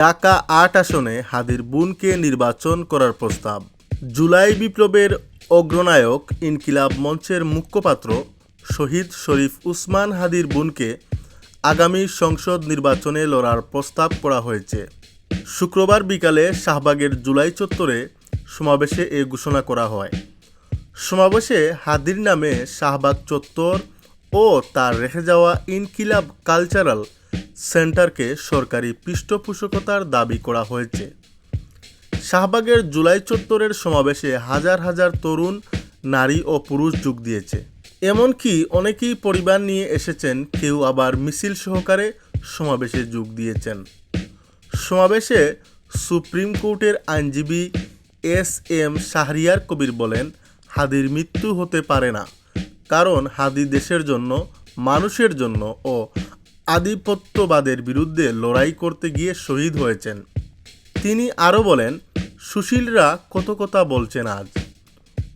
ঢাকা আট আসনে হাদির বুনকে নির্বাচন করার প্রস্তাব। জুলাই বিপ্লবের অগ্রনায়ক ইনকিলাব মঞ্চের মুখপাত্র শহীদ শরীফ উসমান হাদির বুনকে আগামী সংসদ নির্বাচনে লড়ার প্রস্তাব করা হয়েছে। শুক্রবার বিকালে শাহবাগের জুলাই চত্বরে সমাবেশে এ ঘোষণা করা হয়। সমাবেশে হাদির নামে শাহবাগ চত্বর ও তার রেখে যাওয়া ইনকিলাব কালচারাল সেন্টারকে সরকারি পৃষ্ঠপোষকতার দাবি করা হয়েছে। শাহবাগের জুলাই চত্বরের সমাবেশে হাজার হাজার তরুণ, নারী ও পুরুষ যোগ দিয়েছে। এমনকি অনেকেই পরিবার নিয়ে এসেছেন, কেউ আবার মিছিল সহকারে সমাবেশে যোগ দিয়েছেন। সমাবেশে সুপ্রিম কোর্টের আইনজীবী এস এম শাহরিয়ার কবির বলেন, হাদির মৃত্যু হতে পারে না। কারণ হাদি দেশের জন্য, মানুষের জন্য ও আধিপত্যবাদের বিরুদ্ধে লড়াই করতে গিয়ে শহীদ হয়েছেন। তিনি আরও বলেন, সুশীলরা কত কথা বলছেন আজ।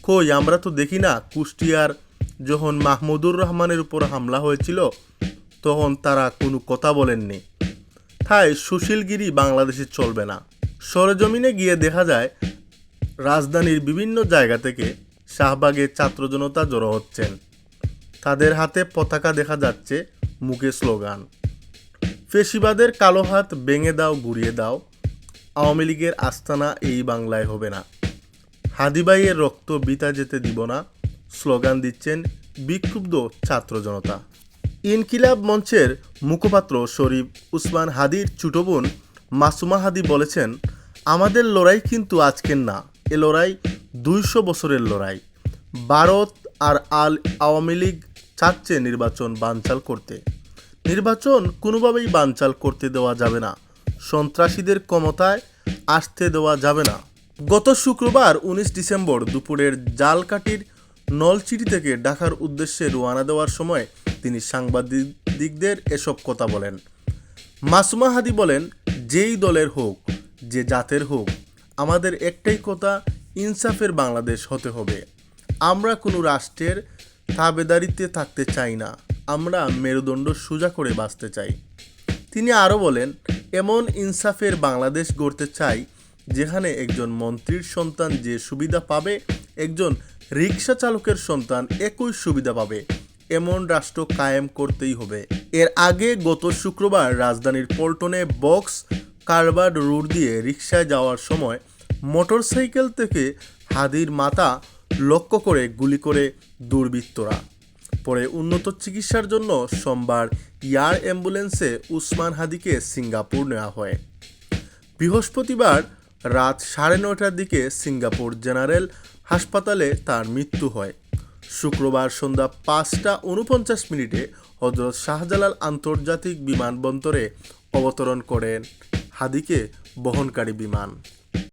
কই, আমরা তো দেখি না কুষ্টিয়ার যখন মাহমুদুর রহমানের উপর হামলা হয়েছিল, তখন তারা কোনো কথা বলেননি। তাই সুশীলগিরি বাংলাদেশে চলবে না। সরজমিনে গিয়ে দেখা যায়, রাজধানীর বিভিন্ন জায়গা থেকে শাহবাগে ছাত্র জনতা জড়ো হচ্ছেন। তাদের হাতে পতাকা দেখা যাচ্ছে মুখে স্লোগান। ফেসিবাদের কালো হাত ভেঙে দাও, গুড়িয়ে দাও। আওয়ামী লীগের আস্তানা এই বাংলায় হবে না। হাদিবাইয়ের রক্ত বিতা যেতে দিব না, স্লোগান দিচ্ছেন বিক্ষুব্ধ ছাত্র জনতা। ইনকিলাব মঞ্চের মুখপাত্র শরীফ উসমান হাদির ছোট বোন মাসুমা হাদি বলেছেন, আমাদের লড়াই কিন্তু আজকের না, এ লড়াই দুইশো বছরের লড়াই। ভারত আর আল আওয়ামী লীগ চাচ্ছে নির্বাচন বানচাল করতে। নির্বাচন কোনোভাবেই বানচাল করতে দেওয়া যাবে না। সন্ত্রাসীদের ক্ষমতায় আসতে দেওয়া যাবে না। গত শুক্রবার উনিশ ডিসেম্বর দুপুরের জালকাটির নলচিটি থেকে ঢাকার উদ্দেশ্যে রওনা দেওয়ার সময় তিনি সাংবাদিকদের এসব কথা বলেন। মাসুমা হাদি বলেন, যেই দলের হোক, যে জাতের হোক, আমাদের একটাই কথা, ইনসাফের বাংলাদেশ হতে হবে। আমরা কোনো রাষ্ট্রের তাবেদারিতে থাকতে চাই না। আমরা মেরুদণ্ড সোজা করে বাঁচতে চাই। তিনি আরও বলেন, এমন ইনসাফের বাংলাদেশ গড়তে চাই, যেখানে একজন মন্ত্রীর সন্তান যে সুবিধা পাবে, একজন রিক্সা চালকের সন্তান একই সুবিধা পাবে। এমন রাষ্ট্র কায়েম করতেই হবে। এর আগে গত শুক্রবার রাজধানীর পল্টনে বক্স কারবার রোড দিয়ে রিক্সায় যাওয়ার সময় মোটরসাইকেল থেকে হাদির মাথা লক্ষ্য করে গুলি করে দুর্বৃত্তরা। পরে উন্নত চিকিৎসার জন্য সোমবার এয়ার অ্যাম্বুলেন্সে উসমান হাদিকে সিঙ্গাপুর নেওয়া হয়। বৃহস্পতিবার রাত সাড়ে নয়টার দিকে সিঙ্গাপুর জেনারেল হাসপাতালে তার মৃত্যু হয়। শুক্রবার সন্ধ্যা পাঁচটা উনপঞ্চাশ মিনিটে হজরত শাহজালাল আন্তর্জাতিক বিমানবন্দরে অবতরণ করেন হাদিকে বহনকারী বিমান।